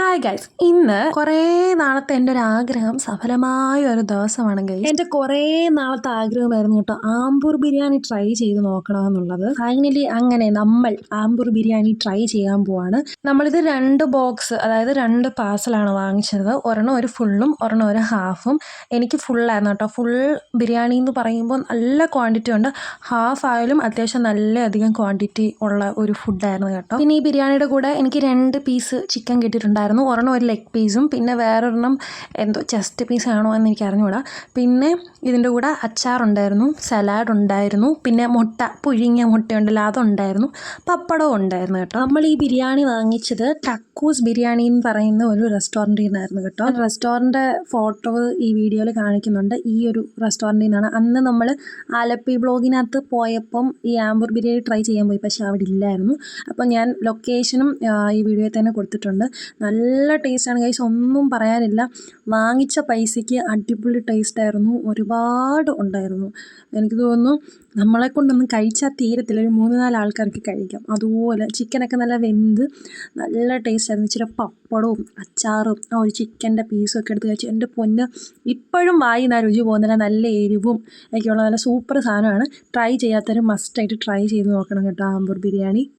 Hi guys ഇന്ന് കുറേ നാളത്തെ എന്റെ ഒരു ആഗ്രഹം സഫലമായ ഒരു ദിവസമാണ് ഗൈസ് എന്റെ കുറേ നാളത്തെ ആഗ്രഹമായിരുന്നു കേട്ടോ. ആംബൂർ ബിരിയാണി ട്രൈ ചെയ്ത് നോക്കണമെന്നുള്ളത്. ഫൈനലി അങ്ങനെ നമ്മൾ ആംബൂർ ബിരിയാണി ട്രൈ ചെയ്യാൻ പോവാണ്. നമ്മളിത് രണ്ട് ബോക്സ് അതായത് രണ്ട് പാഴ്സലാണ് വാങ്ങിച്ചത്. ഒരെണ്ണം ഒരു ഫുള്ളും ഒരെണ്ണം ഒരു ഹാഫും എനിക്ക് ഫുള്ളായിരുന്നു കേട്ടോ. ഫുൾ ബിരിയാണി എന്ന് പറയുമ്പോൾ നല്ല ക്വാണ്ടിറ്റി ഉണ്ട്. ഹാഫ് ആയാലും അത്യാവശ്യം നല്ല അധികം ക്വാണ്ടിറ്റി ഉള്ള ഒരു ഫുഡായിരുന്നു കേട്ടോ. പിന്നെ ഈ ബിരിയാണിയുടെ കൂടെ എനിക്ക് രണ്ട് പീസ് ചിക്കൻ കിട്ടിയിട്ടുണ്ടായിരുന്നു. ഒരെണ്ണം ഒരു ലെഗ് പീസും പിന്നെ വേറൊരെണ്ണം എന്തോ ചെസ്റ്റ് പീസ് ആണോ എന്ന് എനിക്ക് അറിഞ്ഞുകൂടാ. പിന്നെ ഇതിന്റെ കൂടെ അച്ചാറുണ്ടായിരുന്നു സലാഡ് ഉണ്ടായിരുന്നു പിന്നെ മുട്ട പുഴുങ്ങിയ മുട്ടയുണ്ടല്ലോ അതുണ്ടായിരുന്നു പപ്പടവും ഉണ്ടായിരുന്നു കേട്ടോ. നമ്മൾ ഈ ബിരിയാണി വാങ്ങിച്ചത് ടക്കൂസ് ബിരിയാണി എന്ന് പറയുന്ന ഒരു റെസ്റ്റോറന്റിൽ നിന്നായിരുന്നു കേട്ടോ. റെസ്റ്റോറന്റ് ഫോട്ടോ ഈ വീഡിയോയിൽ കാണിക്കുന്നുണ്ട്. ഈ ഒരു റെസ്റ്റോറന്റിൽ നിന്നാണ് അന്ന് നമ്മൾ ആലപ്പി ബ്ലോഗിനകത്ത് പോയപ്പം ഈ ആമ്പൂർ ബിരിയാണി ട്രൈ ചെയ്യാൻ പോയി പക്ഷേ അവിടെ ഇല്ലായിരുന്നു. അപ്പോൾ ഞാൻ ലൊക്കേഷനും ഈ വീഡിയോയിൽ തന്നെ കൊടുത്തിട്ടുണ്ട്. നല്ല ടേസ്റ്റാണ് ഗൈസ് ഒന്നും പറയാനില്ല. വാങ്ങിച്ച പൈസയ്ക്ക് അടിപൊളി ടേസ്റ്റായിരുന്നു ഒരുപാട് ഉണ്ടായിരുന്നു. എനിക്ക് തോന്നുന്നു നമ്മളെ കൊണ്ടൊന്നും കഴിച്ചാൽ തീരത്തില്ല. ഒരു മൂന്ന് നാല് ആൾക്കാർക്ക് കഴിക്കാം. അതുപോലെ ചിക്കനൊക്കെ നല്ല വെന്ത് നല്ല ടേസ്റ്റായിരുന്നു ഇച്ചിരി പപ്പടവും അച്ചാറും ആ ഒരു ചിക്കന്റെ പീസും ഒക്കെ എടുത്ത് കഴിച്ചു എന്റെ പൊന്ന് ഇപ്പോഴും വായി നാ രുചി പോകുന്നില്ല. നല്ല എരിവും ഒക്കെയുള്ള നല്ല സൂപ്പർ സാധനമാണ്. ട്രൈ ചെയ്യാത്തവർ മസ്റ്റായിട്ട് ട്രൈ ചെയ്ത് നോക്കണം കേട്ടോ. ആമ്പൂർ ബിരിയാണി.